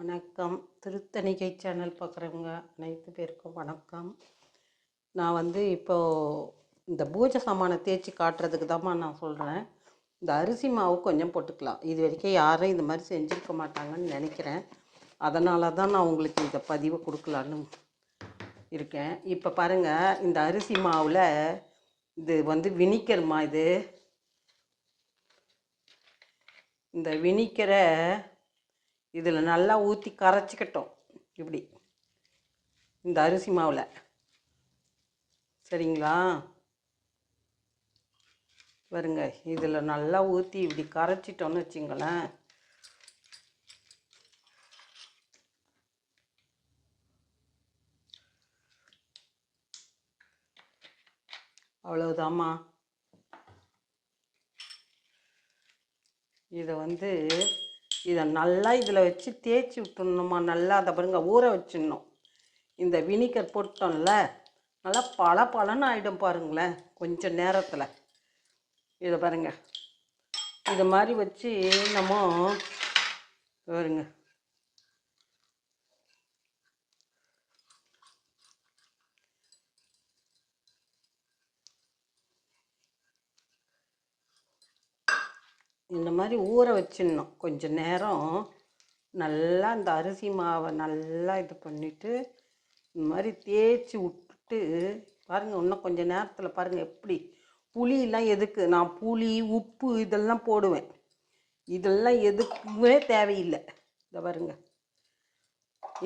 வணக்கம். திருத்தணிகை சேனல் பார்க்குறவங்க அனைத்து பேருக்கும் வணக்கம். நான் வந்து இப்போது இந்த பூஜை சாமானை தேய்ச்சி காட்டுறதுக்கு தாம்மா நான் சொல்கிறேன் இந்த அரிசி மாவு கொஞ்சம் போட்டுக்கலாம். இது வரைக்கும் யாரும் இந்த மாதிரி செஞ்சுருக்க மாட்டாங்கன்னு நினைக்கிறேன். அதனால தான் நான் உங்களுக்கு இதை பதிவை கொடுக்கலான்னு இருக்கேன். இப்போ பாருங்கள் இந்த அரிசி மாவில் இது வந்து வினிக்கிறமா இது. இந்த வினிக்கரை இதில் நல்லா ஊற்றி கரைச்சிக்கிட்டோம். இப்படி. இந்த அரிசி மாவில். சரிங்களா? பாருங்க இதில் நல்லா ஊற்றி இப்படி கரைச்சிட்டோன்னு வச்சுங்களேன். அவ்வளவுதாம்மா. இதை வந்து இதை நல்லா இதில் வச்சு தேய்ச்சி விட்டுணுமா நல்லா அதை பாருங்க ஊற வச்சிடணும். இந்த வினிகர் போட்டோம்ல நல்லா பல பலன்னு ஆகிடும் பாருங்களேன் கொஞ்சம் நேரத்தில். இதை பாருங்க. இது மாதிரி வச்சு நம்ம பாருங்க. இந்த மாதிரி ஊற வச்சிடணும். கொஞ்சம் நேரம் நல்லா இந்த அரிசி மாவை நல்லா இது பண்ணிவிட்டு இந்த மாதிரி தேய்ச்சி விட்டுட்டு பாருங்கள் இன்னும் கொஞ்சம் நேரத்தில் பாருங்கள் எப்படி. புளியெல்லாம் எதுக்கு? நான் புளி உப்பு இதெல்லாம் போடுவேன். இதெல்லாம் எதுக்குமே தேவையில்லை. இதை பாருங்க.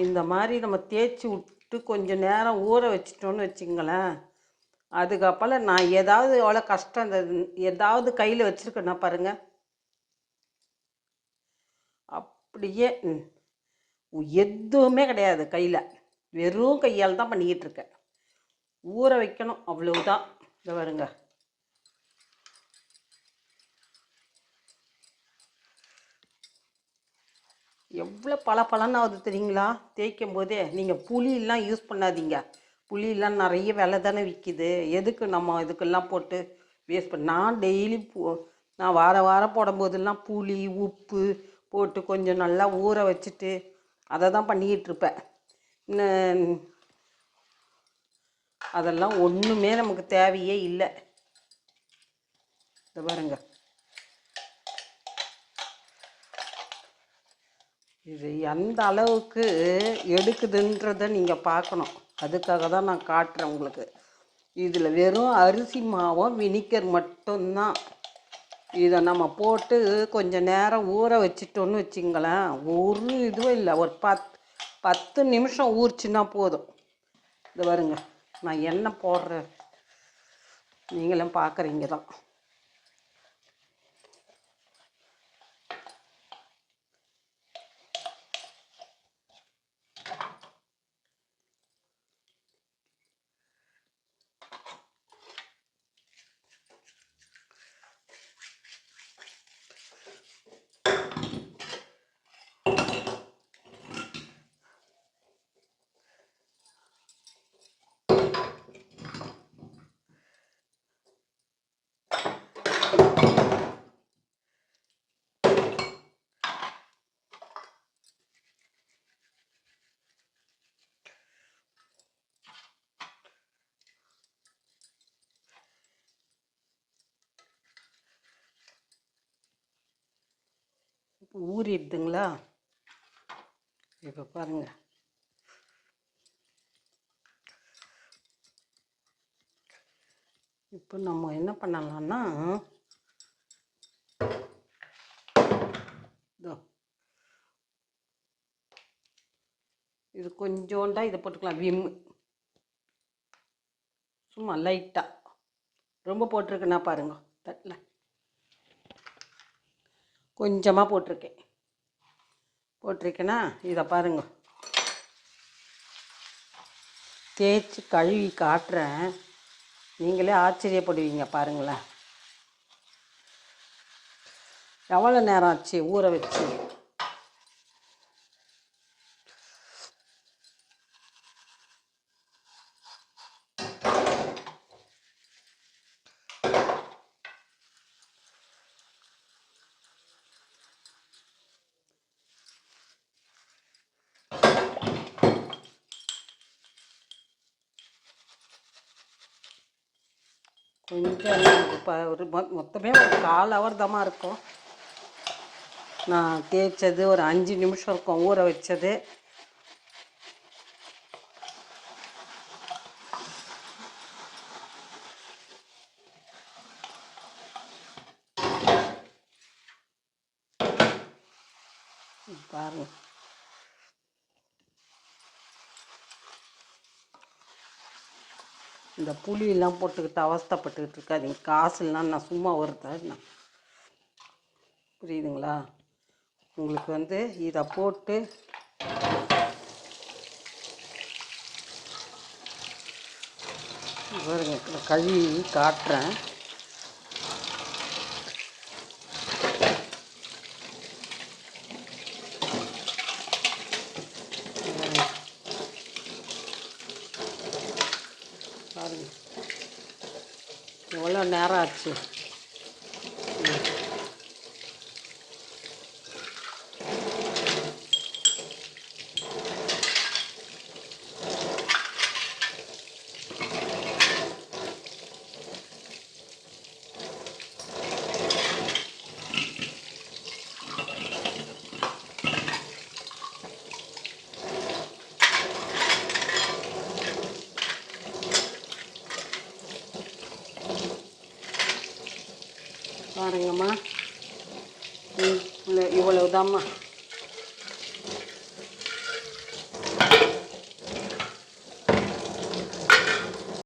இந்த மாதிரி நம்ம தேய்ச்சி விட்டு கொஞ்சம் நேரம் ஊற வச்சிட்டோன்னு வச்சுங்களேன் அதுக்கப்புறம் நான் ஏதாவது எவ்வளோ கஷ்டம் இந்த ஏதாவது கையில் வச்சுருக்கேன்னா பாருங்கள் அப்படியே எதுவுமே கிடையாது கையில். வெறும் கையால் தான் பண்ணிக்கிட்டு இருக்கேன் ஊற வைக்கணும் அவ்வளவுதான். இந்த பாருங்க. எவ்வளோ பல ஆகுது தெரியுங்களா? தேய்க்கும் போதே நீங்கள் புளியெல்லாம் யூஸ் பண்ணாதீங்க. புளியெல்லாம் நிறைய விலை தானே விற்கிது எதுக்கு நம்ம இதுக்கெல்லாம் போட்டு வேஸ்ட் பண்ண? நான் டெய்லி போ நான் வார வாரம் போடும்போதெல்லாம் புளி உப்பு போட்டு கொஞ்சம் நல்லா ஊற வச்சுட்டு அதை தான் பண்ணிக்கிட்டு இருப்பேன் இன்னும் அதெல்லாம் ஒன்றுமே நமக்கு தேவையே இல்லை. இதை பாருங்க. இது எந்த அளவுக்கு எடுக்குதுன்றதை நீங்கள் பார்க்கணும் அதுக்காக தான் நான் காட்டுறேன் உங்களுக்கு. இதில் வெறும் அரிசி மாவும் வினிக்கர் மட்டும்தான். இதை நம்ம போட்டு கொஞ்சம் நேரம் ஊற வச்சிட்டோன்னு வச்சுங்களேன் ஒரு இதுவும் இல்லை. ஒரு பத் பத்து நிமிஷம் ஊறிச்சுன்னா போதும். இது வருங்க நான் என்ன போடுறேன். நீங்களும் பார்க்குறீங்க தான். ஊறிடுதுங்களா? இப்போ பாருங்க. இப்போ நம்ம என்ன பண்ணலாம்னா இதோ. இது கொஞ்சோண்டா இதை போட்டுக்கலாம் விம். சும்மா லைட்டாக ரொம்ப போட்டிருக்குன்னா பாருங்க தட்டில். கொஞ்சமாக போட்டிருக்கேன். போட்டிருக்கேன்னா இதை பாருங்க. தேய்ச்சி கழுவி காட்டுறேன். நீங்களே ஆச்சரியப்படுவீங்க பாருங்களேன். எவ்வளோ நேரம் ஆச்சு? ஊற வச்சு. கொஞ்சம் இப்போ ஒரு மொ- மொத்தமே ஒரு கால் ஹவர் தாம்மா இருக்கும். நான் தேய்ச்சது ஒரு அஞ்சு நிமிஷம் இருக்கும் ஊற வச்சது. பாருங்க. இந்த புளியெல்லாம் போட்டுக்கிட்டு அவஸ்தைப்பட்டுக்கிட்டு இருக்காதீங்க காசு நான் சும்மா வருதேன் புரியுதுங்களா? உங்களுக்கு வந்து இதை போட்டு பாருங்க கழுவி காட்டுறேன் பாருங்க எவ்வளோ நேரம் ஆச்சு பாருங்கம்மா. இவ்வளோ இவ்வளவுதாம்மா.